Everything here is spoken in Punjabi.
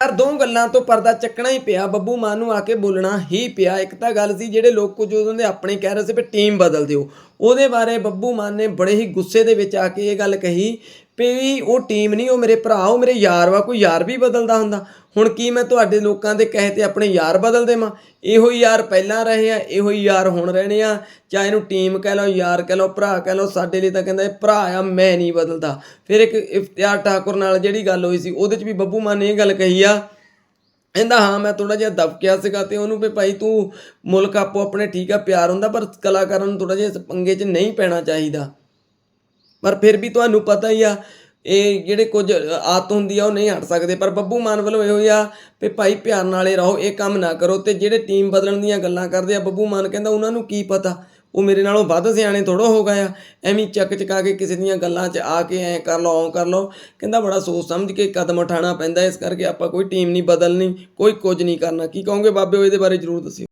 ਯਾਰ ਦੋ ਗੱਲਾਂ ਤੋਂ ਪਰਦਾ ਚੱਕਣਾ ਹੀ ਪਿਆ। ਬੱਬੂ ਮਾਨ ਨੂੰ ਆ ਕੇ ਬੋਲਣਾ ਹੀ ਪਿਆ। ਇੱਕ ਤਾਂ ਗੱਲ ਸੀ, ਜਿਹੜੇ ਲੋਕ ਕੁਝ ਉਹਨਾਂ ਦੇ ਆਪਣੇ ਕਹਿ ਰਹੇ ਸੀ ਵੀ ਟੀਮ ਬਦਲ ਦਿਓ। ਉਹਦੇ ਬਾਰੇ ਬੱਬੂ ਮਾਨ ਨੇ ਬੜੇ ਹੀ ਗੁੱਸੇ ਦੇ ਵਿੱਚ ਆ ਕੇ ਇਹ ਗੱਲ ਕਹੀ ਵੀ ਉਹ ਟੀਮ ਨਹੀਂ, ਉਹ ਮੇਰੇ ਭਰਾ, ਉਹ ਮੇਰੇ ਯਾਰ ਵਾ, ਕੋਈ ਯਾਰ ਵੀ ਬਦਲਦਾ ਹੁੰਦਾ। ਹੁਣ ਕੀ ਮੈਂ ਤੁਹਾਡੇ ਲੋਕਾਂ ਦੇ ਕਹੇ ਤੇ ਆਪਣੇ ਯਾਰ ਬਦਲ ਦੇਵਾਂ? ਇਹੋ ਹੀ ਯਾਰ ਪਹਿਲਾਂ ਰਹੇ ਆ, ਇਹੋ ਹੀ ਯਾਰ ਹੁਣ ਰਹਿਣੇ ਆ। ਚਾਹੇ ਇਹਨੂੰ ਟੀਮ ਕਹਿ ਲਓ, ਯਾਰ ਕਹਿ ਲਓ, ਭਰਾ ਕਹਿ ਲਓ, ਸਾਡੇ ਲਈ ਤਾਂ ਕਹਿੰਦਾ ਇਹ ਭਰਾ ਆ, ਮੈਂ ਨਹੀਂ ਬਦਲਦਾ। ਫਿਰ ਇੱਕ ਇਫਤਿਆਰ ਠਾਕੁਰ ਨਾਲ ਜਿਹੜੀ ਗੱਲ ਹੋਈ ਸੀ, ਉਹਦੇ 'ਚ ਵੀ ਬੱਬੂ ਮਾਨ ਨੇ ਇਹ ਗੱਲ ਕਹੀ ਆ। ਕਹਿੰਦਾ, ਹਾਂ, ਮੈਂ ਥੋੜਾ ਜਿਹਾ ਦਬਕਿਆ ਸੀਗਾ ਤੇ ਉਹਨੂੰ ਵੀ ਭਾਈ ਤੂੰ ਮੁਲਕ ਆਪੋ ਆਪਣੇ ਠੀਕ ਆ, ਪਿਆਰ ਹੁੰਦਾ, ਪਰ ਕਲਾਕਾਰਾਂ ਨੂੰ ਥੋੜਾ ਜਿਹਾ ਇਸ ਪੰਗੇ 'ਚ ਨਹੀਂ ਪੈਣਾ ਚਾਹੀਦਾ। ਪਰ ਫਿਰ ਵੀ ਤੁਹਾਨੂੰ ਪਤਾ ਹੀ ਆ, ਇਹ ਜਿਹੜੇ ਕੁਝ ਆਦਤ ਹੁੰਦੀ ਆ, ਉਹ ਨਹੀਂ ਹਟ ਸਕਦੇ। ਪਰ ਬੱਬੂ ਮਾਨ ਵੱਲੋਂ ਇਹੋ ਹੀ ਆ ਵੀ ਭਾਈ ਪਿਆਰ ਨਾਲੇ ਰਹੋ, ਇਹ ਕੰਮ ਨਾ ਕਰੋ ਤੇ ਜਿਹੜੇ ਟੀਮ ਬਦਲਣ ਦੀਆਂ ਗੱਲਾਂ ਕਰਦੇ ਆ, ਬੱਬੂ ਮਾਨ ਕਹਿੰਦਾ ਉਹਨਾਂ ਨੂੰ ਕੀ ਪਤਾ? ਉਹ ਮੇਰੇ ਨਾਲੋਂ ਵੱਧ ਸਿਆਣੇ ਥੋੜੋ ਹੋ ਗਏ ਆ। ਐਵੇਂ ਚੱਕ ਚਕਾ ਕੇ ਕਿਸੇ ਦੀਆਂ ਗੱਲਾਂ 'ਚ ਆ ਕੇ ਐ ਕਰ ਲਓ ਓਂ ਕਰ ਲਓ। ਕਹਿੰਦਾ ਬੜਾ ਸੋਚ ਸਮਝ ਕੇ ਕਦਮ ਉਠਾਉਣਾ ਪੈਂਦਾ, ਇਸ ਕਰਕੇ ਆਪਾਂ ਕੋਈ ਟੀਮ ਨਹੀਂ ਬਦਲਣੀ, ਕੋਈ ਕੁਝ ਨਹੀਂ ਕਰਨਾ। ਕੀ ਕਹੋਗੇ ਬਾਬੇ ਇਹਦੇ ਬਾਰੇ ਜਰੂਰ ਦੱਸਿਓ।